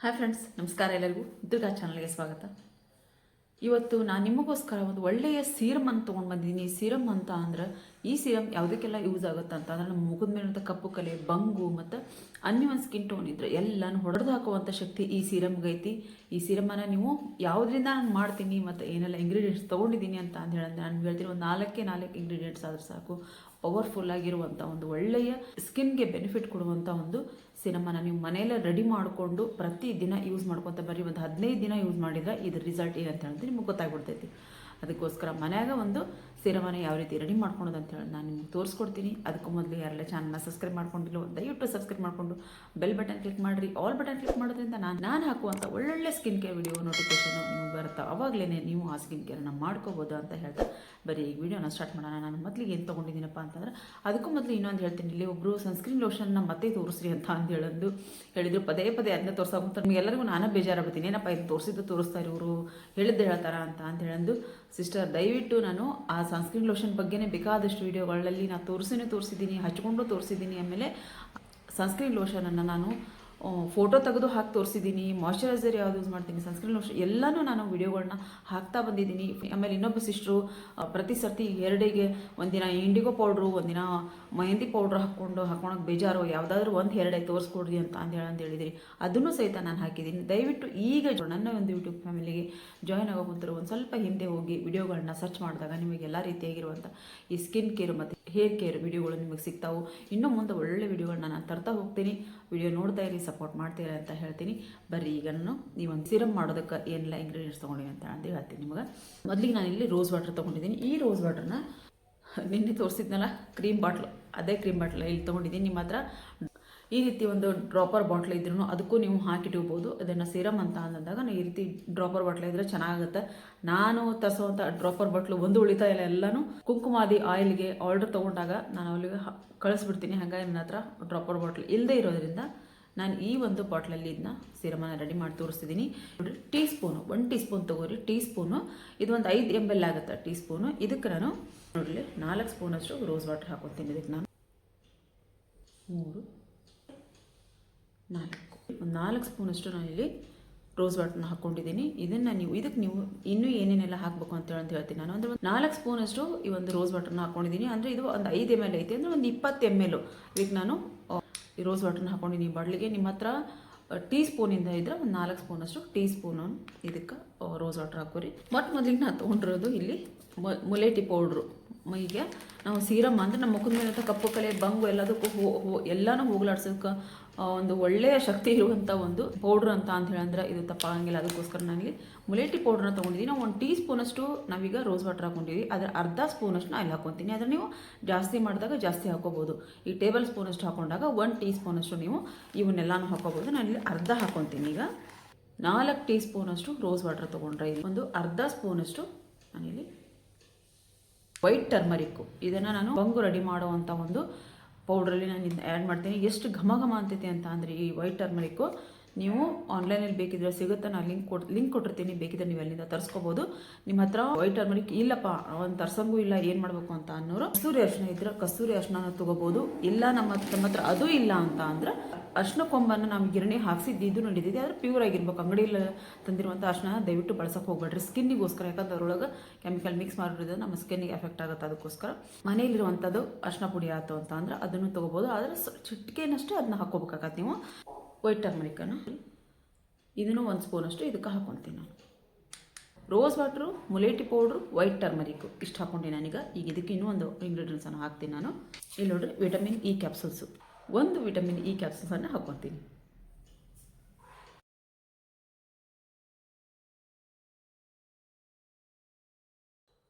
Hi friends ನಮಸ್ಕಾರ ಎಲ್ಲರಿಗೂ. ದುರ್ಗಾ ಚಾನಲ್ಗೆ ಸ್ವಾಗತ. ಇವತ್ತು ನಾನು ನಿಮಗೋಸ್ಕರ ಒಂದು ಒಳ್ಳೆಯ ಸೀರಮ್ ಅಂತ ತೊಗೊಂಡು ಬಂದಿದ್ದೀನಿ. ಸೀರಮ್ ಅಂತ ಅಂದ್ರೆ ಈ ಸೀರಮ್ ಯಾವುದಕ್ಕೆಲ್ಲ ಯೂಸ್ ಆಗುತ್ತೆ ಅಂತ ಅಂದ್ರೆ ನಮ್ಮ ಮುಖದ ಮೇಲಿರುವಂಥ ಕಪ್ಪು ಕಲೆ, ಬಂಗು ಮತ್ತು ಅನ್ಯನ್ ಸ್ಕಿನ್ ಟೋನ್ ಇದ್ರೆ ಎಲ್ಲನೂ ಹೊಡೆದು ಹಾಕುವಂಥ ಶಕ್ತಿ ಈ ಸೀರಮ್ಗೈತಿ ಈ ಸೀರಮನ್ನು ನೀವು ಯಾವುದರಿಂದ ನಾನು ಮಾಡ್ತೀನಿ ಮತ್ತು ಏನೆಲ್ಲ ಇಂಗ್ರೀಡಿಯೆಂಟ್ಸ್ ತೊಗೊಂಡಿದ್ದೀನಿ ಅಂತ ಅಂದು ಹೇಳಿದ್ರೆ ನಾನು ಹೇಳ್ತೀನಿ ಒಂದು ನಾಲ್ಕೇ ನಾಲ್ಕು ಇಂಗ್ರೀಡಿಯೆಂಟ್ಸ್ ಆದರೆ ಸಾಕು. ಪವರ್ಫುಲ್ ಆಗಿರುವಂಥ ಒಂದು ಒಳ್ಳೆಯ ಸ್ಕಿನ್ಗೆ ಬೆನಿಫಿಟ್ ಕೊಡುವಂಥ ಒಂದು ಸಿನಿಮಾನ ನೀವು ಮನೆಯಲ್ಲೇ ರೆಡಿ ಮಾಡಿಕೊಂಡು ಪ್ರತಿ ದಿನ ಯೂಸ್ ಮಾಡ್ಕೊತ ಬರ್ರಿ. ಒಂದು ಹದಿನೈದು ದಿನ ಯೂಸ್ ಮಾಡಿದ್ರೆ ಇದ್ರ ರಿಸಲ್ಟ್ ಏನಂತ ಹೇಳಿದ್ರೆ ನಿಮ್ಗೆ ಗೊತ್ತಾಗ್ಬಿಡ್ತೈತಿ. ಅದಕ್ಕೋಸ್ಕರ ಮನ್ಯಾಗ ಒಂದು ಸಿರಮನ ಯಾವ ರೀತಿ ರೆಡಿ ಮಾಡ್ಕೊಳೋದು ಅಂತ ಹೇಳಿ ನಾನು ನಿಮ್ಗೆ ತೋರಿಸ್ಕೊಡ್ತೀನಿ. ಅದಕ್ಕೂ ಮೊದಲು ಯಾರೆಲ್ಲ ಚಾನಲ್ನ ಸಬ್ಸ್ಕ್ರೈಬ್ ಮಾಡ್ಕೊಂಡಿಲ್ಲ ದಯವಿಟ್ಟು ಸಬ್ಸ್ಕ್ರೈಬ್ ಮಾಡಿಕೊಂಡು ಬೆಲ್ ಬಟನ್ ಕ್ಲಿಕ್ ಮಾಡಿರಿ. ಆಲ್ ಬಟನ್ ಕ್ಲಿಕ್ ಮಾಡೋದ್ರಿಂದ ನಾನು ನಾನು ಹಾಕುವಂಥ ಒಳ್ಳೊಳ್ಳೆ ಸ್ಕಿನ್ ಕೇರ್ ವಿಡಿಯೋ ನೋಟಿಫಿಕೇಶನ್ ನಿಮ್ಗೆ ಬರುತ್ತೆ? ಅವಾಗಲೇ ನೀವು ಆ ಸ್ಕಿನ್ ಕೇರನ್ನು ಮಾಡ್ಕೋಬೋದು ಅಂತ ಹೇಳ್ತಾ ಬರೀ ಈಗ ವಿಡಿಯೋನ ಸ್ಟಾರ್ಟ್ ಮಾಡೋಣ. ನಾನು ಮೊದಲಿಗೆ ಏನು ತೊಗೊಂಡಿದ್ದೀನಪ್ಪ ಅಂತಂದ್ರೆ ಅದಕ್ಕೂ ಮೊದಲು ಇನ್ನೊಂದು ಹೇಳ್ತೀನಿ. ಇಲ್ಲಿ ಒಬ್ಬರು ಸನ್ಸ್ಕ್ರೀನ್ ಲೋಷನ್ನ ಮತ್ತೆ ತೋರಿಸ್ರಿ ಅಂತ ಅಂದು ಹೇಳೋದು ಹೇಳಿದ್ರು. ಪದೇ ಪದೇ ಅದನ್ನ ತೋರ್ಸೋಕೆ ನಿಮಗೆಲ್ಲರಿಗೂ ನಾನು ಬೇಜಾರಾಗ್ತೀನಿ ಏನಪ್ಪ ಇದು ತೋರಿಸಿದ್ದು ತೋರಿಸ್ತಾ ಇವರು ಹೇಳಿದ್ದು ಹೇಳ್ತಾರ ಅಂತ ಅಂತ ಹೇಳಂದು. ಸಿಸ್ಟರ್ ದಯವಿಟ್ಟು ನಾನು ಆ ಸನ್ಸ್ಕ್ರೀನ್ ಲೋಷನ್ ಬಗ್ಗೆನೇ ಬೇಕಾದಷ್ಟು ವೀಡಿಯೋಗಳಲ್ಲಿ ನಾನು ತೋರಿಸಿನೇ ತೋರಿಸಿದ್ದೀನಿ ಹಚ್ಕೊಂಡು ತೋರಿಸಿದ್ದೀನಿ ಆಮೇಲೆ ಸನ್ಸ್ಕ್ರೀನ್ ಲೋಷನನ್ನು ನಾನು ಫೋಟೋ ತೆಗೆದು ಹಾಕಿ ತೋರಿಸಿದ್ದೀನಿ ಮಾಯಶ್ಚರೈಸರ್ ಯಾವ್ದು ಯೂಸ್ ಮಾಡ್ತೀನಿ ಸನ್ಸ್ಕ್ರೀನ್ ಲೋಷನ್ ಎಲ್ಲನೂ ನಾನು ವಿಡಿಯೋಗಳನ್ನ ಹಾಕ್ತಾ ಬಂದಿದ್ದೀನಿ. ಆಮೇಲೆ ಇನ್ನೊಬ್ಬ ಸಿಸ್ಟ್ರು ಪ್ರತಿ ಸರ್ತಿ ಎರಡಿಗೆ ಒಂದಿನ ಇಂಡಿಗೋ ಪೌಡ್ರು ಒಂದಿನ ಮೆಹಂದಿ ಪೌಡ್ರ್ ಹಾಕ್ಕೊಂಡು ಹಾಕೊಳಕ್ಕೆ ಬೇಜಾರು, ಯಾವುದಾದ್ರೂ ಒಂದು ಎರಡೇ ತೋರಿಸ್ಕೊಡ್ರಿ ಅಂತ ಅಂದೇಳಿ ಅಂತ ಹೇಳಿದಿರಿ. ಅದನ್ನು ಸಹಿತ ನಾನು ಹಾಕಿದ್ದೀನಿ ದಯವಿಟ್ಟು ಈಗ ನನ್ನ ಒಂದು ಯೂಟ್ಯೂಬ್ ಫ್ಯಾಮಿಲಿಗೆ ಜಾಯ್ನ್ ಆಗೋಕಂತರು ಒಂದು ಸ್ವಲ್ಪ ಹಿಂದೆ ಹೋಗಿ ವಿಡಿಯೋಗಳನ್ನ ಸರ್ಚ್ ಮಾಡಿದಾಗ ನಿಮಗೆ ಎಲ್ಲ ರೀತಿಯಾಗಿರುವಂಥ ಈ ಸ್ಕಿನ್ ಕೇರ್ ಮತ್ತು ಹೇರ್ ಕೇರ್ ವಿಡಿಯೋಗಳು ನಿಮಗೆ ಸಿಗ್ತಾವೆ. ಇನ್ನೂ ಮುಂದೆ ಒಳ್ಳೆ ವಿಡಿಯೋಗಳನ್ನ ನಾನು ತರ್ತಾ ಹೋಗ್ತೀನಿ. ವಿಡಿಯೋ ನೋಡ್ತಾ ಇರಿ ಸಪೋರ್ಟ್ ಮಾಡ್ತೀರಾ ಅಂತ ಹೇಳ್ತೀನಿ. ಬರ್ರಿ, ಈಗ ಈ ಒಂದು ಸಿರಮ್ ಮಾಡೋದಕ್ಕೆ ಏನೆಲ್ಲ ಇಂಗ್ರೀಡಿಯೆಂಟ್ಸ್ ತೊಗೊಂಡಿವಿ ಅಂತ ಅಂತ ಹೇಳ್ತೀನಿ ನಿಮಗೆ. ಮೊದಲಿಗೆ ನಾನು ಇಲ್ಲಿ ರೋಸ್ ವಾಟರ್ ತೊಗೊಂಡಿದ್ದೀನಿ. ಈ ರೋಸ್ ವಾಟರ್ನ ನಿನ್ನೆ ತೋರಿಸಿದ್ನಲ್ಲ ಕ್ರೀಮ್ ಬಾಟ್ಲು ಅದೇ ಕ್ರೀಮ್ ಬಾಟ್ಲ್ ಇಲ್ಲಿ ತೊಗೊಂಡಿದ್ದೀನಿ ನಿಮ್ಮ ಹತ್ರ. ಈ ರೀತಿ ಒಂದು ಡ್ರಾಪರ್ ಬಾಟ್ಲ್ ಇದ್ರೂ ಅದಕ್ಕೂ ನೀವು ಹಾಕಿಟ್ಟಿರ್ಬೋದು. ಅದನ್ನು ಸಿರಮ್ ಅಂತ ಅಂದಾಗ ಈ ರೀತಿ ಡ್ರಾಪರ್ ಬಾಟ್ಲ್ ಇದ್ರೆ ಚೆನ್ನಾಗುತ್ತೆ. ನಾನು ತರಿಸುವಂಥ ಡ್ರಾಪರ್ ಬಾಟ್ಲು ಒಂದು ಉಳಿತಾಯ ಇಲ್ಲ ಎಲ್ಲನೂ. ಕುಂಕುಮಾದಿ ಆಯಿಲ್ಗೆ ಆರ್ಡರ್ ತೊಗೊಂಡಾಗ ನಾನು ಅವಳಿಗೆ ಕಳಿಸ್ಬಿಡ್ತೀನಿ. ಹಾಗಾಗಿ ನನ್ನ ಹತ್ರ ಡ್ರಾಪರ್ ಬಾಟ್ಲ್ ಇಲ್ಲದೆ ಇರೋದ್ರಿಂದ ನಾನು ಈ ಒಂದು ಬಾಟ್ಲಲ್ಲಿ ಇದನ್ನ ಸಿರಮನ್ನ ರೆಡಿ ಮಾಡಿ ತೋರಿಸ್ತಿದ್ದೀನಿ. ನೋಡಿ teaspoon one teaspoon ತಗೋರಿ ಟೀ ಸ್ಪೂನು ಇದು ಒಂದು ಐದು ಎಂ ಎಲ್ ಆಗುತ್ತೆ ಟೀ ಸ್ಪೂನು ಇದಕ್ಕೆ ನಾನು ನೋಡಲಿ ನಾಲ್ಕು ಸ್ಪೂನಷ್ಟು ರೋಸ್ ವಾಟರ್ ಹಾಕೊತೀನಿ ಇದಕ್ಕೆ ನಾನು. ಮೂರು, ನಾಲ್ಕು. ಒಂದು ನಾಲ್ಕು ನಾನು ಇಲ್ಲಿ ರೋಸ್ ವಾಟರ್ನ ಹಾಕ್ಕೊಂಡಿದ್ದೀನಿ ಇದನ್ನು ನೀವು, ಇದಕ್ಕೆ ನೀವು ಇನ್ನೂ ಏನೇನೆಲ್ಲ ಹಾಕಬೇಕು ಅಂತ ಹೇಳಿ ಅಂತ ಹೇಳ್ತೀನಿ ನಾನು. ಅಂದರೆ ಒಂದು ನಾಲ್ಕು ಸ್ಪೂನಷ್ಟು ಈ ಒಂದು ರೋಸ್ ವಾಟರ್ನ ಹಾಕ್ಕೊಂಡಿದ್ದೀನಿ ಅಂದರೆ ಇದು ಒಂದು ಐದು ಎಂ ಎಲ್ ಐತಿ. ಅಂದರೆ ಒಂದು ಇಪ್ಪತ್ತು ಎಂ ಎಲ್ ಇದಕ್ಕೆ ನಾನು ಈ ರೋಸ್ ವಾಟರ್ನ ಹಾಕೊಂಡಿನಿ ಬಡ್ಲಿಗೆ ನಿಮ್ಮ ಹತ್ರ ಟೀ ಸ್ಪೂನಿಂದ ಇದ್ರೆ ಒಂದು ನಾಲ್ಕು ಸ್ಪೂನಷ್ಟು ಟೀ ಸ್ಪೂನು ಇದಕ್ಕೆ ರೋಸ್ ವಾಟರ್ ಹಾಕೋರಿ ಮತ್ತು ಮೊದಲಿಗೆ ನಾ ತೊಗೊಂಡಿರೋದು ಇಲ್ಲಿ ಮುಲೇಟಿ ಪೌಡ್ರು ಮೈಗೆ ನಾವು ಸೀರಮ್ ಅಂದರೆ ನಮ್ಮ ಮುಖದ ಮೇಲೆ ಕಪ್ಪು ಕಲೆ, ಬಂಗು ಎಲ್ಲದಕ್ಕೂ ಹೋ ಹೋ, ಎಲ್ಲನೂ ಹೋಗ್ಲಾಡ್ಸೋಕೆ ಒಂದು ಒಳ್ಳೆಯ ಶಕ್ತಿ ಇರುವಂಥ ಒಂದು ಪೌಡ್ರ್ ಅಂತ ಅಂತ ಹೇಳಂದ್ರೆ ಇದು ತಪ್ಪಾಗಂಗಿಲ್ಲ. ಅದಕ್ಕೋಸ್ಕರ ನನಗೆ ಮುಲೇಟಿ ಪೌಡ್ರನ್ನ ತೊಗೊಂಡಿದ್ದೀನಿ. ನಾವು ಒಂದು ಟೀ ಸ್ಪೂನಷ್ಟು ನಾವೀಗ ರೋಸ್ ವಾಟರ್ ಹಾಕೊಂಡಿದ್ದೀವಿ ಅದರ ಅರ್ಧ ಸ್ಪೂನಷ್ಟು ನಾನು ಇಲ್ಲಿ ಹಾಕೊತೀನಿ. ಅದನ್ನು ನೀವು ಜಾಸ್ತಿ ಮಾಡಿದಾಗ ಜಾಸ್ತಿ ಹಾಕೋಬೋದು. ಈ ಟೇಬಲ್ ಸ್ಪೂನಷ್ಟು ಹಾಕೊಂಡಾಗ ಒಂದು ಟೀ ಸ್ಪೂನಷ್ಟು ನೀವು ಇವನ್ನೆಲ್ಲನೂ ಹಾಕೋಬೋದು. ಇಲ್ಲಿ ಅರ್ಧ ಹಾಕೊತೀನಿ ಈಗ. ನಾಲ್ಕು ಟೀ ಸ್ಪೂನಷ್ಟು ರೋಸ್ ವಾಟರ್ ತೊಗೊಂಡ್ರೆ ಇದು ಒಂದು ಅರ್ಧ ಸ್ಪೂನಷ್ಟು ನಾನಿಲ್ಲಿ ವೈಟ್ ಟರ್ಮರಿಕ್ಕು. ಇದನ್ನು ನಾನು ಬಂಗು ರೆಡಿ ಮಾಡುವಂಥ ಒಂದು ಪೌಡ್ರಲ್ಲಿ ನಾನು ಆ್ಯಡ್ ಮಾಡ್ತೀನಿ. ಎಷ್ಟು ಘಮ ಘಮ ಅಂತೈತೆ ಅಂತ ಅಂದರೆ ಈ ವೈಟ್ ಟರ್ಮರಿಕ್ಕು ನೀವು ಆನ್ಲೈನಲ್ಲಿ ಬೇಕಿದ್ರೆ ಸಿಗುತ್ತೆ? ನಾನು ಲಿಂಕ್ ಕೊಡ್ ಲಿಂಕ್ ಕೊಟ್ಟಿರ್ತೀನಿ. ಬೇಕಿದ್ರೆ ನೀವು ಅಲ್ಲಿಂದ ತರಿಸ್ಕೋಬೋದು. ನಿಮ್ಮ ಹತ್ರ ವೈಟ್ ಟರ್ಮರಿಕ್ ಇಲ್ಲಪ್ಪ, ಒಂದು ತರ್ಸಂಗೂ ಇಲ್ಲ, ಏನು ಮಾಡಬೇಕು ಅಂತ ಅನ್ನೋರು ಕಸ್ತೂರಿ ಅರ್ಶನ ಇದ್ರೆ ಕಸ್ತೂರಿ ಅರ್ಶನ ತಗೋಬೋದು. ಇಲ್ಲ, ನಮ್ಮ ನಮ್ಮ ಹತ್ರ ಅದು ಇಲ್ಲ ಅಂತ ಅಂದ್ರೆ ಅರ್ಶನ ಕೊಂಬನ್ನು ನಾವು ಗಿರಣಿ ಹಾಕ್ಸಿದ್ದು ನಡೀತಿದೆ ಆದರೆ ಪ್ಯೂರ್ ಆಗಿರ್ಬೇಕು. ಅಂಗಡಿಯಲ್ಲಿ ತಂದಿರುವಂಥ ಅರ್ಶನ ದಯವಿಟ್ಟು ಬಳಸೋಕೆ ಹೋಗ್ಬೇಡ್ರಿ. ಸ್ಕಿನ್ನಿಗೋಸ್ಕರ, ಯಾಕಂದ್ರೆ ಅದರೊಳಗೆ ಕೆಮಿಕಲ್ ಮಿಕ್ಸ್ ಮಾಡಿರೋದು ನಮ್ಮ ಸ್ಕಿನ್ನಿಗೆ ಎಫೆಕ್ಟ್ ಆಗುತ್ತೆ ಅದಕ್ಕೋಸ್ಕರ. ಮನೆಯಲ್ಲಿರುವಂಥದ್ದು ಅರ್ಶನ ಪುಡಿ ಆಯಿತು ಅಂತ ಅಂದ್ರೆ ಅದನ್ನು ತೊಗೋಬೋದು. ಆದರೆ ಚಿಟಿಕೆನಷ್ಟೇ ಅದನ್ನ ಹಾಕೋಬೇಕಾಗತ್ತೆ ನೀವು. ವೈಟ್ ಟರ್ಮರಿಕನ್ನು ಇದನ್ನು ಒಂದು ಸ್ಪೂನಷ್ಟು ಇದಕ್ಕೆ ಹಾಕ್ಕೊತೀನಿ ನಾನು. ರೋಸ್ ವಾಟ್ರು ಮುಲೇಟಿ ಪೌಡ್ರು ವೈಟ್ ಟರ್ಮರಿಕ್ಕು ಇಷ್ಟು ಹಾಕ್ಕೊಂಡೆ ನಾನೀಗ. ಈಗ ಇದಕ್ಕೆ ಇನ್ನೂ ಒಂದು ಇಂಗ್ರೀಡಿಯೆಂಟ್ಸನ್ನು ಹಾಕ್ತೀನಿ ನಾನು. ಇಲ್ಲಿ ನೋಡ್ರಿ ವಿಟಮಿನ್ ಇ ಕ್ಯಾಪ್ಸಲ್ಸು ಒಂದು ವಿಟಮಿನ್ ಇ ಕ್ಯಾಪ್ಸಲ್ಸನ್ನು ಹಾಕ್ಕೊತೀನಿ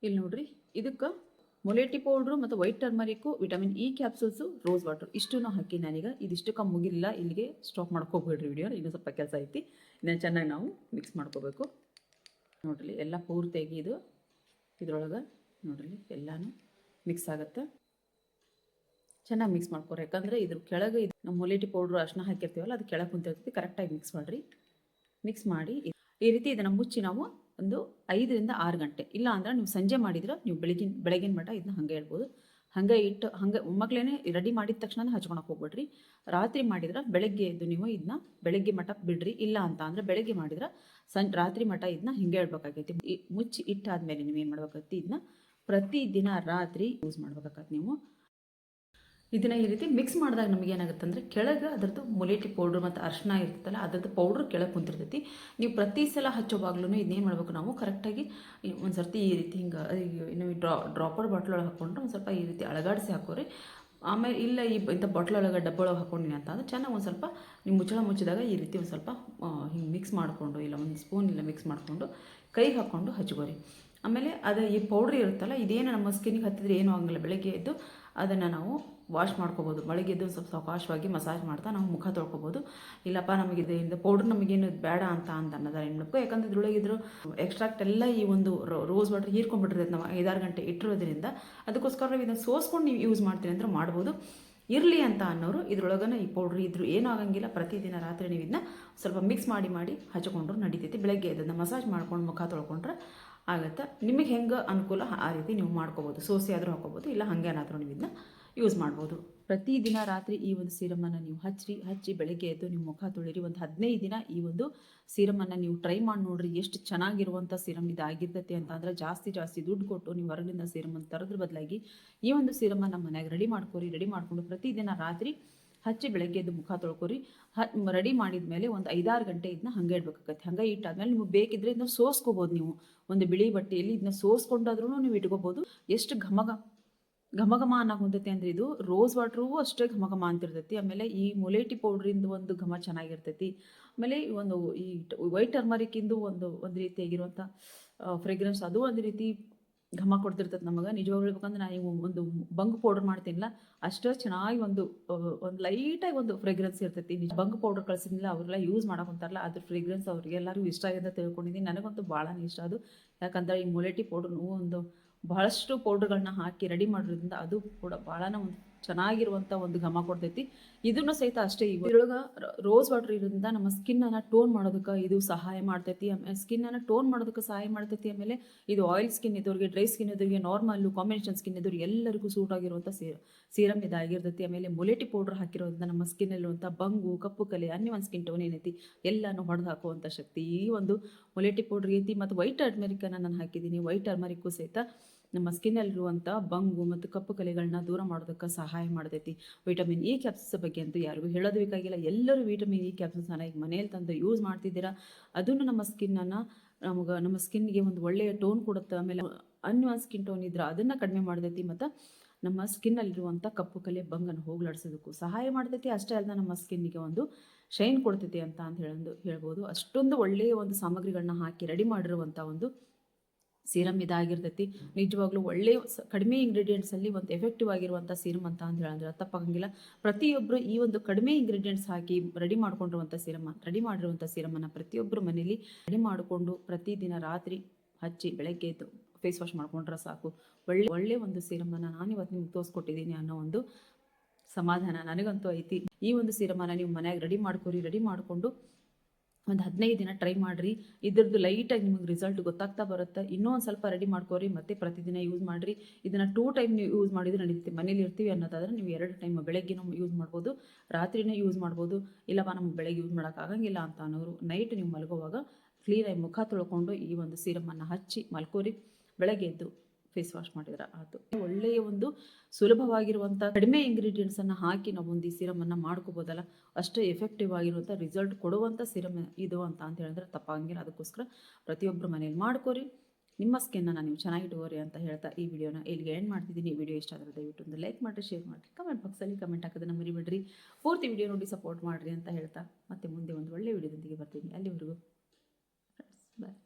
ಇಲ್ಲಿ ನೋಡ್ರಿ, ಇದಕ್ಕೆ ಮೊಲೇಟಿ ಪೌಡ್ರು ಮತ್ತು white turmeric vitamin E capsules rose water ಇಷ್ಟನ್ನು ಹಾಕಿ ನಾನೀಗ ಇದಿಷ್ಟಕ್ಕೆ ಮುಗಿಲಿಲ್ಲ. ಇಲ್ಲಿಗೆ ಸ್ಟಾಪ್ ಮಾಡ್ಕೋಬೇಡ್ರಿ ವಿಡಿಯೋ ಇನ್ನೂ ಸ್ವಲ್ಪ ಕೆಲಸ ಐತಿ. ಇದನ್ನು ಚೆನ್ನಾಗಿ ನಾವು ಮಿಕ್ಸ್ ಮಾಡ್ಕೋಬೇಕು. ನೋಡ್ರಿ, ಎಲ್ಲ ಪೂರ್ತಿಯಾಗಿ ಇದು, ಇದ್ರೊಳಗೆ ನೋಡ್ರಿ, ಎಲ್ಲನೂ ಮಿಕ್ಸ್ ಆಗುತ್ತೆ. ಚೆನ್ನಾಗಿ ಮಿಕ್ಸ್ ಮಾಡ್ಕೊರಿ. ಯಾಕಂದರೆ ಇದ್ರ ಕೆಳಗೆ ಇದು ನಮ್ಮ ಮೊಲೇಟಿ ಪೌಡ್ರು ಅಷ್ಟನ್ನ ಹಾಕಿರ್ತೀವಲ್ಲ, ಅದು ಕೆಳಗೆ ಕುಂತಿರ್ತೈತಿ. ಕರೆಕ್ಟಾಗಿ ಮಿಕ್ಸ್ ಮಾಡಿರಿ. ಮಿಕ್ಸ್ ಮಾಡಿ. ಈ ರೀತಿ ಇದನ್ನು ಮುಚ್ಚಿ ನಾವು ಒಂದು ಐದರಿಂದ ಆರು ಗಂಟೆ. ಇಲ್ಲ ಅಂದ್ರೆ ನೀವು ಸಂಜೆ ಮಾಡಿದ್ರೆ ನೀವು ಬೆಳಗಿನ ಬೆಳಗಿನ ಮಟ್ಟ ಇದನ್ನ ಹಾಗೆ ಹೇಳ್ಬೋದು ಹಂಗೆ ಇಟ್ಟು, ಹಂಗೆ ಮಕ್ಕಳೇನೆ ರೆಡಿ ಮಾಡಿದ ತಕ್ಷಣ ಹಚ್ಕೊಳಕ್ಕೆ ಹೋಗ್ಬೇಡ್ರಿ. ರಾತ್ರಿ ಮಾಡಿದ್ರೆ ಬೆಳಗ್ಗೆ ಎದ್ದು ನೀವು ಇದನ್ನ ಬೆಳಗ್ಗೆ ಮಟ ಬಿಡ್ರಿ. ಇಲ್ಲ ಅಂತ ಅಂದರೆ ಬೆಳಗ್ಗೆ ಮಾಡಿದ್ರೆ ಸಂ, ರಾತ್ರಿ ಮಟ ಇದನ್ನ ಹಿಂಗೆ ಹೇಳ್ಬೇಕಾಗೈತಿ ಮುಚ್ಚಿ ಇಟ್ಟಾದ್ಮೇಲೆ ನೀವು ಏನು ಮಾಡ್ಬೇಕಾಗತ್ತೆ? ಇದನ್ನ ಪ್ರತಿದಿನ ರಾತ್ರಿ ಯೂಸ್ ಮಾಡ್ಬೇಕಾಗತ್ತೆ ನೀವು. ಇದನ್ನ ಈ ರೀತಿ ಮಿಕ್ಸ್ ಮಾಡಿದಾಗ ನಮಗೆ ಏನಾಗುತ್ತೆ ಅಂದರೆ ಕೆಳಗೆ ಅದರದ್ದು ಮುಲೇಟಿ ಪೌಡ್ರ್ ಮತ್ತು ಅರ್ಶಿನ ಇರ್ತದಲ್ಲ, ಅದರದ್ದು ಪೌಡ್ರ್ ಕೆಳಗೆ ಕುಂತಿರ್ತೈತಿ. ನೀವು ಪ್ರತಿ ಸಲ ಹಚ್ಚೋವಾಗ್ಲೂ ಇದನ್ನೇನು ಮಾಡಬೇಕು ನಾವು ಕರೆಕ್ಟಾಗಿ ಒಂದು ಸರ್ತಿ ಈ ರೀತಿ ಹಿಂಗೆ ನೀವು ಡ್ರಾ ಡ್ರಾಪರ್ ಬಾಟ್ಲ್ ಒಳಗೆ ಹಾಕ್ಕೊಂಡ್ರೆ ಒಂದು ಸ್ವಲ್ಪ ಈ ರೀತಿ ಅಳಗಾಡಿಸಿ ಹಾಕೋರಿ. ಆಮೇಲೆ ಇಲ್ಲ ಈ ಇಂಥ ಡಬ್ಬ ಒಳಗೆ ಹಾಕೊಂಡಿನಿ ಅಂತ ಅಂದ್ರೆ ಚೆನ್ನಾಗಿ ಒಂದು ಸ್ವಲ್ಪ ನೀವು ಮುಚ್ಚಳ ಮುಚ್ಚಿದಾಗ ಈ ರೀತಿ ಒಂದು ಸ್ವಲ್ಪ ಹಿಂಗೆ ಮಿಕ್ಸ್ ಮಾಡಿಕೊಂಡು ಇಲ್ಲ ಒಂದು ಸ್ಪೂನ್ ಇಲ್ಲ ಮಿಕ್ಸ್ ಮಾಡಿಕೊಂಡು ಕೈಗೆ ಹಾಕ್ಕೊಂಡು ಹಚ್ಕೋರಿ. ಆಮೇಲೆ ಅದು ಈ ಪೌಡ್ರ್ ಇರುತ್ತಲ್ಲ, ಇದೇನು ನಮ್ಮ ಸ್ಕಿನ್ಗೆ ಹತ್ತಿದ್ರೆ ಏನೂ ಆಗಂಗಿಲ್ಲ, ಬೆಳಗ್ಗೆ ಎದ್ದು ಅದನ್ನು ನಾವು ವಾಶ್ ಮಾಡ್ಕೋಬೋದು. ಬೆಳಗ್ಗೆ ಎದ್ದು ಸ್ವಲ್ಪ ಸಾವಕಾಶವಾಗಿ ಮಸಾಜ್ ಮಾಡ್ತಾ ನಾವು ಮುಖ ತೊಳ್ಕೊಬೋದು. ಇಲ್ಲಪ್ಪ, ನಮಗೆ ಇದರಿಂದ ಪೌಡ್ರ್ ನಮಗೇನು ಬೇಡ ಅಂತ ಅಂತ ಅನ್ನೋದಾರ ಮಾಡಬೇಕು ಯಾಕಂದ್ರೆ ಇದ್ರೊಳಗೆ ಇದ್ರು ಎಕ್ಸ್ಟ್ರಾಕ್ಟ್ ಎಲ್ಲ ಈ ಒಂದು ರೋಸ್ ವಾಟರ್ ಹೀರ್ಕೊಂಡ್ಬಿಟ್ಟಿರ್ತೈತೆ ನಾವು ಐದಾರು ಗಂಟೆ ಇಟ್ಟಿರೋದ್ರಿಂದ ಅದಕ್ಕೋಸ್ಕರ ನಾವು ಇದನ್ನು ಸೋಸ್ಕೊಂಡು ನೀವು ಯೂಸ್ ಮಾಡ್ತೀರಿ ಅಂದ್ರೆ ಮಾಡ್ಬೋದು. ಇರಲಿ ಅಂತ ಅನ್ನೋರು ಇದ್ರೊಳಗನ ಈ ಪೌಡ್ರ್ ಇದ್ರು ಏನೂ ಆಗಂಗಿಲ್ಲ. ಪ್ರತಿದಿನ ರಾತ್ರಿ ನೀವು ಇದನ್ನ ಸ್ವಲ್ಪ ಮಿಕ್ಸ್ ಮಾಡಿ ಮಾಡಿ ಹಚ್ಕೊಂಡ್ರು ನಡೀತೈತಿ. ಬೆಳಗ್ಗೆ ಇದನ್ನು ಮಸಾಜ್ ಮಾಡ್ಕೊಂಡು ಮುಖ ತೊಳ್ಕೊಂಡ್ರೆ ಆಗುತ್ತೆ. ನಿಮಗೆ ಹೆಂಗೆ ಅನುಕೂಲ ಆ ರೀತಿ ನೀವು ಮಾಡ್ಕೋಬೋದು. ಸೋಸಿ ಆದರೂ ಹಾಕೋಬೋದು ಇಲ್ಲ ಹಾಗೇನಾದರೂ ನೀವು ಇದನ್ನ ಯೂಸ್ ಮಾಡ್ಬೋದು. ಪ್ರತಿದಿನ ರಾತ್ರಿ ಈ ಒಂದು ಸೀರಮನ್ನು ನೀವು ಹಚ್ಚಿರಿ ಹಚ್ಚಿ ಬೆಳಗ್ಗೆ ಎದ್ದು ನಿಮ್ಮ ಮುಖ ತೊಳಿರಿ. ಒಂದು ಹದಿನೈದು ದಿನ ಈ ಒಂದು ಸೀರಮನ್ನು ನೀವು ಟ್ರೈ ಮಾಡಿ ನೋಡ್ರಿ. ಎಷ್ಟು ಚೆನ್ನಾಗಿರುವಂಥ ಸೀರಮ್ ಇದಾಗಿರ್ತೈತಿ ಅಂತ ಅಂದರೆ ಜಾಸ್ತಿ ಜಾಸ್ತಿ ದುಡ್ಡು ಕೊಟ್ಟು ನೀವು ಹೊರಗಿಂದ ಸೀರಮನ್ನು ತರೋದ್ರ ಬದಲಾಗಿ ಈ ಒಂದು ಸೀರಮನ್ನು ಮನೆಯಾಗ ರೆಡಿ ಮಾಡ್ಕೊರಿ. ರೆಡಿ ಮಾಡಿಕೊಂಡು ಪ್ರತಿದಿನ ರಾತ್ರಿ ಹಚ್ಚಿ ಬೆಳಗ್ಗೆ ಎದ್ದು ಮುಖ ತೊಳ್ಕೊರಿ. ಹ ರೆಡಿ ಮಾಡಿದ ಮೇಲೆ ಒಂದು ಐದಾರು ಗಂಟೆ ಇದನ್ನ ಹಂಗೆ ಇಡ್ಬೇಕಾಗತ್ತೆ. ಹಂಗೆ ಇಟ್ಟಾದ್ಮೇಲೆ ನಿಮಗೆ ಬೇಕಿದ್ರೆ ಇದನ್ನ ಸೋಸ್ಕೋಬೋದು ನೀವು. ಒಂದು ಬಿಳಿ ಬಟ್ಟೆಯಲ್ಲಿ ಇದನ್ನ ಸೋಸ್ಕೊಂಡಾದ್ರೂ ನೀವು ಇಟ್ಕೋಬೋದು. ಎಷ್ಟು ಘಮಘ ಘಮ ಘಮ ಅನ್ನೋ ಹೊಂದೈತಿ ಅಂದ್ರೆ ಇದು ರೋಸ್ ವಾಟ್ರೂ ಅಷ್ಟೇ ಘಮ ಘಮ ಅಂತಿರ್ತೈತಿ. ಆಮೇಲೆ ಈ ಮೊಲೇಟಿ ಪೌಡ್ರಿಂದ ಒಂದು ಘಮ ಚೆನ್ನಾಗಿರ್ತೈತಿ. ಆಮೇಲೆ ಈ ಒಂದು ಈ ವೈಟ್ ಟರ್ಮರಿಕ್ಕಿಂದು ಒಂದು ಒಂದು ರೀತಿಯಾಗಿರುವಂಥ ಫ್ರೆಗ್ರೆನ್ಸ್ ಅದು ಒಂದು ರೀತಿ ಘಮ ಕೊಡ್ತಿರ್ತೈತೆ ನಮಗೆ. ನಿಜವಾಗ್ಲೂ ಹೇಳ್ಬೇಕಂದ್ರೆ ನಾನು ಒಂದು ಬಂಗ್ ಪೌಡರ್ ಮಾಡ್ತೀನಿಲ್ಲ, ಅಷ್ಟೇ ಚೆನ್ನಾಗಿ ಒಂದು ಒಂದು ಲೈಟಾಗಿ ಒಂದು ಫ್ರೆಗ್ರೆನ್ಸ್ ಇರ್ತೈತಿ. ನಿಜ ಬಂಗ್ ಪೌಡರ್ ಕಳ್ಸಿದ್ನಿಲ್ಲ ಅವರೆಲ್ಲ ಯೂಸ್ ಮಾಡಕೊಂತಾರಲ್ಲ, ಅದ್ರ ಫ್ರೇಗ್ರೆನ್ಸ್ ಅವ್ರಿಗೆಲ್ಲರಿಗೂ ಇಷ್ಟ ಆಗಿದೆ ತಿಳ್ಕೊಂಡಿದ್ದೀನಿ ನನಗಂತೂ ಭಾಳ ಇಷ್ಟ ಅದು. ಯಾಕಂದ್ರೆ ಈ ಮುಲೇಟಿ ಪೌಡ್ರ್ ಒಂದು ಬಹಳಷ್ಟು ಪೌಡ್ರ್ಗಳನ್ನ ಹಾಕಿ ರೆಡಿ ಮಾಡೋದ್ರಿಂದ ಅದು ಕೂಡ ಭಾಳನ ಒಂದು ಚೆನ್ನಾಗಿರುವಂಥ ಒಂದು ಘಮ ಕೊಡ್ತೈತಿ. ಇದನ್ನು ಸಹಿತ ಅಷ್ಟೇ ಇದ್ರೊಳಗೆ ರೋಸ್ ವಾಟರ್ ಇರೋದ್ರಿಂದ ನಮ್ಮ ಸ್ಕಿನ್ನನ್ನು ಟೋನ್ ಮಾಡೋದಕ್ಕೆ ಇದು ಸಹಾಯ ಮಾಡ್ತೈತಿ. ಆಮೇಲೆ ಸ್ಕಿನ್ನನ್ನು ಟೋನ್ ಮಾಡೋದಕ್ಕೆ ಸಹಾಯ ಮಾಡ್ತೈತಿ ಆಮೇಲೆ ಇದು ಆಯಿಲ್ ಸ್ಕಿನ್ ಇದ್ದವ್ರಿಗೆ ಡ್ರೈ ಸ್ಕಿನ್ ಇದ್ದವ್ರಿಗೆ ನಾರ್ಮಲ್ಲು ಕಾಂಬಿನೇಷನ್ ಸ್ಕಿನ್ ಇದ್ದವ್ರಿಗೆ ಎಲ್ಲರಿಗೂ ಸೂಟ್ ಆಗಿರುವಂಥ ಸೀರಮ್ ಇದಾಗಿರ್ತೈತಿ. ಆಮೇಲೆ ಮೊಲೆಟಿ ಪೌಡ್ರ್ ಹಾಕಿರೋದ್ರಿಂದ ನಮ್ಮ ಸ್ಕಿನ್ನಲ್ಲಿರುವಂಥ ಬಂಗು, ಕಪ್ಪು ಕಲೆ, ಅನ್ನಿ ಒಂದು ಸ್ಕಿನ್ ಟೋನ್ ಏನೈತಿ, ಎಲ್ಲನೂ ಹೊಡೆದು ಹಾಕುವಂಥ ಶಕ್ತಿ. ಈ ಒಂದು ಮೊಲೆಟಿ ಪೌಡ್ರ್ ಐತಿ ಮತ್ತು ವೈಟ್ ಟರ್ಮರಿಕನ್ನು ನಾನು ಹಾಕಿದ್ದೀನಿ. ವೈಟ್ ಟರ್ಮರಿಕ್ಕು ಸಹಿತ ನಮ್ಮ ಸ್ಕಿನ್ನಲ್ಲಿರುವಂಥ ಬಂಗು ಮತ್ತು ಕಪ್ಪು ಕಲೆಗಳನ್ನ ದೂರ ಮಾಡೋದಕ್ಕೆ ಸಹಾಯ ಮಾಡ್ತೈತಿ. ವಿಟಮಿನ್ ಇ ಕ್ಯಾಪ್ಸಸ್ ಬಗ್ಗೆ ಅಂತೂ ಯಾರಿಗೂ ಹೇಳೋದು ಬೇಕಾಗಿಲ್ಲ. ಎಲ್ಲರೂ ವಿಟಮಿನ್ ಇ ಕ್ಯಾಪ್ಸಸ್ನ ಈಗ ಮನೇಲಿ ತಂದು ಯೂಸ್ ಮಾಡ್ತಿದ್ದೀರಾ? ಅದನ್ನು ನಮ್ಮ ಸ್ಕಿನ್ನನ್ನು ನಮಗೆ, ನಮ್ಮ ಸ್ಕಿನ್ಗೆ ಒಂದು ಒಳ್ಳೆಯ ಟೋನ್ ಕೊಡುತ್ತೆ. ಆಮೇಲೆ ಅನ್ವಾನ್ ಸ್ಕಿನ್ ಟೋನ್ ಇದ್ರೆ ಅದನ್ನು ಕಡಿಮೆ ಮಾಡ್ತೈತಿ ಮತ್ತು ನಮ್ಮ ಸ್ಕಿನ್ನಲ್ಲಿರುವಂಥ ಕಪ್ಪು ಕಲೆ ಬಂಗನ್ನು ಹೋಗ್ಲಾಡ್ಸೋದಕ್ಕೂ ಸಹಾಯ ಮಾಡ್ತೈತಿ. ಅಷ್ಟೇ ಅಲ್ಲದೆ ನಮ್ಮ ಸ್ಕಿನ್ನಿಗೆ ಒಂದು ಶೈನ್ ಕೊಡ್ತೈತಿ ಅಂತ ಅಂತ ಹೇಳೋದು ಹೇಳ್ಬೋದು. ಅಷ್ಟೊಂದು ಒಳ್ಳೆಯ ಒಂದು ಸಾಮಗ್ರಿಗಳನ್ನ ಹಾಕಿ ರೆಡಿ ಮಾಡಿರುವಂಥ ಒಂದು ಸೀರಮ್ ಇದಾಗಿರ್ತೈತಿ. ನಿಜವಾಗ್ಲೂ ಒಳ್ಳೆಯ ಕಡಿಮೆ ಇಂಗ್ರೀಡಿಯೆಂಟ್ಸಲ್ಲಿ ಒಂದು ಎಫೆಕ್ಟಿವ್ ಆಗಿರುವಂಥ ಸೀರಮ್ ಅಂತ ಅಂತ ಹೇಳಿದ್ರೆ ತಪ್ಪಾಗಂಗಿಲ್ಲ ಪ್ರತಿಯೊಬ್ಬರು ಈ ಒಂದು ಕಡಿಮೆ ಇಂಗ್ರೀಡಿಯೆಂಟ್ಸ್ ಹಾಕಿ ರೆಡಿ ಮಾಡ್ಕೊಂಡಿರುವಂಥ ಸೀರಮ್ ರೆಡಿ ಮಾಡಿರುವಂಥ ಸೀರಮನ್ನು ಪ್ರತಿಯೊಬ್ಬರು ಮನೇಲಿ ರೆಡಿ ಮಾಡಿಕೊಂಡು ಪ್ರತಿದಿನ ರಾತ್ರಿ ಹಚ್ಚಿ ಬೆಳಗ್ಗೆ ಎದ್ದು ಫೇಸ್ ವಾಶ್ ಮಾಡ್ಕೊಂಡ್ರೆ ಸಾಕು. ಒಳ್ಳೆ ಒಳ್ಳೆ ಒಂದು ಸೀರಮನ್ನು ನಾನು ಇವತ್ತು ನಿಮ್ಗೆ ತೋರಿಸ್ಕೊಟ್ಟಿದ್ದೀನಿ ಅನ್ನೋ ಒಂದು ಸಮಾಧಾನ ನನಗಂತೂ ಐತಿ. ಈ ಒಂದು ಸೀರಮನ್ನು ನೀವು ಮನೆಯಾಗ ರೆಡಿ ಮಾಡ್ಕೊರಿ ರೆಡಿ ಮಾಡಿಕೊಂಡು ಒಂದು ಹದಿನೈದು ದಿನ ಟ್ರೈ ಮಾಡಿರಿ. ಇದ್ರದ್ದು ಲೈಟಾಗಿ ನಿಮಗೆ ರಿಸಲ್ಟ್ ಗೊತ್ತಾಗ್ತಾ ಬರುತ್ತೆ. ಇನ್ನೂ ಒಂದು ಸ್ವಲ್ಪ ರೆಡಿ ಮಾಡ್ಕೋರಿ, ಮತ್ತೆ ಪ್ರತಿದಿನ ಯೂಸ್ ಮಾಡಿರಿ. ಇದನ್ನು ಟೂ ಟೈಮ್ ನೀವು ಯೂಸ್ ಮಾಡಿದ್ರೆ ನಡೀತೆ. ಮನೇಲಿ ಇರ್ತೀವಿ ಅನ್ನೋದಾದ್ರೆ ನೀವು ಎರಡು ಟೈಮ್ ಬೆಳಗ್ಗೆನೂ ಯೂಸ್ ಮಾಡ್ಬೋದು, ರಾತ್ರಿನೇ ಯೂಸ್ ಮಾಡ್ಬೋದು. ಇಲ್ಲಪ್ಪ ನಮ್ಗೆ ಬೆಳಗ್ಗೆ ಯೂಸ್ ಮಾಡೋಕ್ಕಾಗಂಗಿಲ್ಲ ಅಂತ ಅನ್ನೋರು ನೈಟ್ ನೀವು ಮಲಗುವಾಗ ಕ್ಲೀನಾಗಿ ಮುಖ ತೊಳ್ಕೊಂಡು ಈ ಒಂದು ಸೀರಮನ್ನು ಹಚ್ಚಿ ಮಲ್ಕೋರಿ. ಬೆಳಗ್ಗೆ ಎದ್ದು. ಫೇಸ್ ವಾಶ್ ಮಾಡಿದ್ರೆ ಅದು ಒಳ್ಳೆಯ ಒಂದು ಸುಲಭವಾಗಿರುವಂಥ ಕಡಿಮೆ ಇಂಗ್ರೀಡಿಯೆಂಟ್ಸನ್ನು ಹಾಕಿ ನಾವು ಒಂದು ಈ ಸೀರಮನ್ನು ಮಾಡ್ಕೋಬೋದಲ್ಲ, ಅಷ್ಟೇ ಎಫೆಕ್ಟಿವ್ ಆಗಿರುವಂಥ ರಿಸಲ್ಟ್ ಕೊಡುವಂಥ ಸಿರಮ್ ಇದು ಅಂತ ಅಂತ ಹೇಳಿದ್ರೆ ತಪ್ಪಾಗಿಲ್ಲ. ಅದಕ್ಕೋಸ್ಕರ ಪ್ರತಿಯೊಬ್ಬರು ಮನೇಲಿ ಮಾಡ್ಕೋರಿ. ನಿಮ್ಮ ಸ್ಕಿನ್ನನ್ನು ನೀವು ಚೆನ್ನಾಗಿಟ್ಕೋರಿ ಅಂತ ಹೇಳ್ತಾ ಈ ವಿಡಿಯೋನ ಇಲ್ಲಿಗೆ ಎಂಡ್ ಮಾಡ್ತಿದ್ದೀನಿ. ಈ ವಿಡಿಯೋ ಇಷ್ಟ ಆದರೆ ದಯವಿಟ್ಟು ಒಂದು ಲೈಕ್ ಮಾಡಿರಿ ಶೇರ್ ಮಾಡಿರಿ ಕಮೆಂಟ್ ಬಾಕ್ಸಲ್ಲಿ ಕಮೆಂಟ್ ಹಾಕೋದನ್ನ ಮರಿಬೇಡ್ರಿ. ಪೂರ್ತಿ ವಿಡಿಯೋ ನೋಡಿ ಸಪೋರ್ಟ್ ಮಾಡಿರಿ ಅಂತ ಹೇಳ್ತಾ ಮತ್ತೆ ಮುಂದೆ ಒಂದು ಒಳ್ಳೆ ವಿಡಿಯೋದೊಂದಿಗೆ ಬರ್ತೀನಿ. ಅಲ್ಲಿವರೆಗೂ ಬಾಯ್